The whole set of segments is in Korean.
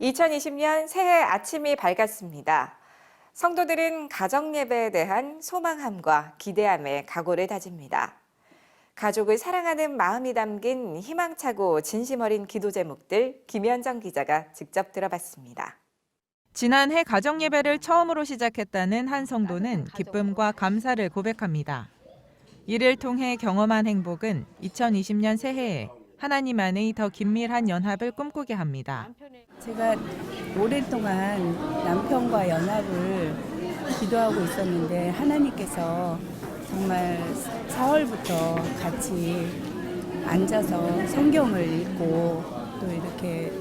2020년 새해 아침이 밝았습니다. 성도들은 가정 예배에 대한 소망함과 기대함에 각오를 다집니다. 가족을 사랑하는 마음이 담긴 희망차고 진심 어린 기도 제목들 김현정 기자가 직접 들어봤습니다. 지난해 가정 예배를 처음으로 시작했다는 한 성도는 기쁨과 감사를 고백합니다. 이를 통해 경험한 행복은 2020년 새해에 하나님 안의 더 긴밀한 연합을 꿈꾸게 합니다. 제가 오랫동안 남편과 연합을 기도하고 있었는데 하나님께서 정말 4월부터 같이 앉아서 성경을 읽고 또 이렇게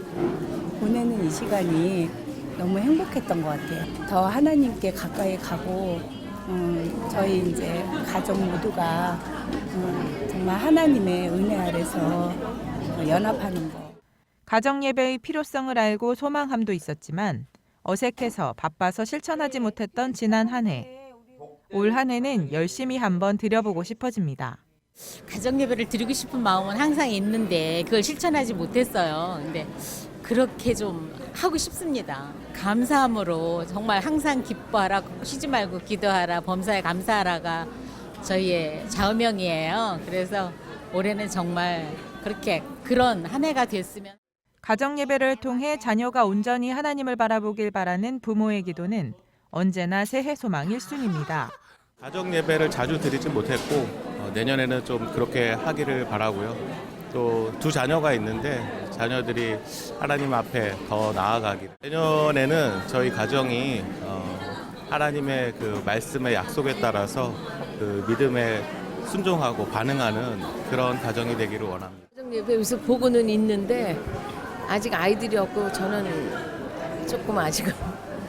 보내는 이 시간이 너무 행복했던 것 같아요. 더 하나님께 가까이 가고 음, 저희 이제 가족 모두가 음, 정말 하나님의 은혜 아래서 연합하는 거. 가정 예배의 필요성을 알고 소망함도 있었지만 어색해서 바빠서 실천하지 못했던 지난 한 해. 올 한 해는 열심히 한번 드려보고 싶어집니다. 가정 예배를 드리고 싶은 마음은 항상 있는데 그걸 실천하지 못했어요. 근데 그렇게 좀 하고 싶습니다. 감사함으로 정말 항상 기뻐하라, 쉬지 말고 기도하라, 범사에 감사하라가 저희의 좌우명이에요. 그래서 올해는 정말 그렇게 그런 한 해가 됐으면 가정 예배를 통해 자녀가 온전히 하나님을 바라보길 바라는 부모의 기도는 언제나 새해 소망 1순위입니다. 가정 예배를 자주 드리진 못했고 어, 내년에는 좀 그렇게 하기를 바라고요. 또 두 자녀가 있는데 자녀들이 하나님 앞에 더 나아가길. 내년에는 저희 가정이 어, 하나님의 그 말씀의 약속에 따라서 그 믿음에 순종하고 반응하는 그런 가정이 되기를 원합니다. 가정 예배에서 보고는 있는데 아직 아이들이 없고 저는 조금 아직은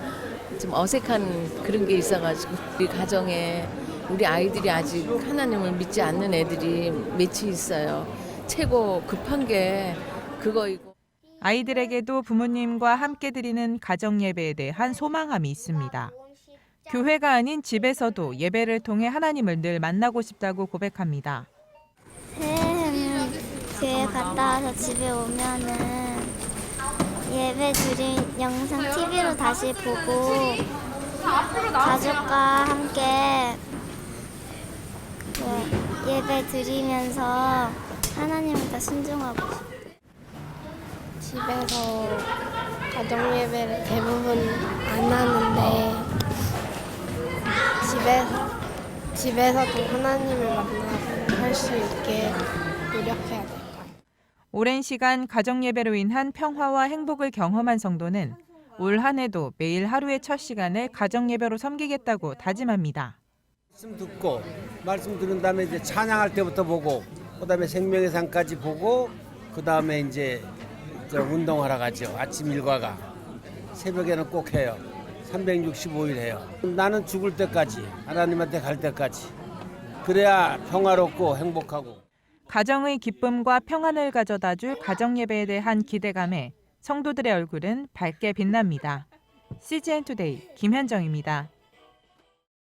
좀 어색한 그런 게 있어가지고 우리 가정에 우리 아이들이 아직 하나님을 믿지 않는 애들이 몇이 있어요. 최고 급한 게 그거이고. 아이들에게도 부모님과 함께 드리는 가정 예배에 대한 소망함이 있습니다. 교회가 아닌 집에서도 예배를 통해 하나님을 늘 만나고 싶다고 고백합니다. 새해에는 교회 갔다 와서 집에 오면은 예배 드린 영상 TV로 다시 보고 가족과 함께 그 예배 드리면서 하나님께 순종하고 싶어요. 집에서 가정 예배를 대부분 안 하는데 집에서 집에서도 하나님을 만나고 할 수 있게 노력해야 될것 같아요. 오랜 시간 가정 예배로 인한 평화와 행복을 경험한 성도는 올 한 해도 매일 하루의 첫 시간을 가정 예배로 섬기겠다고 다짐합니다. 말씀 듣고 말씀 들은 다음에 이제 찬양할 때부터 보고 그다음에 생명의 상까지 보고 그다음에 이제 저 운동하러 가죠. 아침 일과가 새벽에는 꼭 해요. 365일 해요. 나는 죽을 때까지 하나님한테 갈 때까지 그래야 평화롭고 행복하고 가정의 기쁨과 평안을 가져다 줄 가정 예배에 대한 기대감에 성도들의 얼굴은 밝게 빛납니다. CGN 투데이 김현정입니다.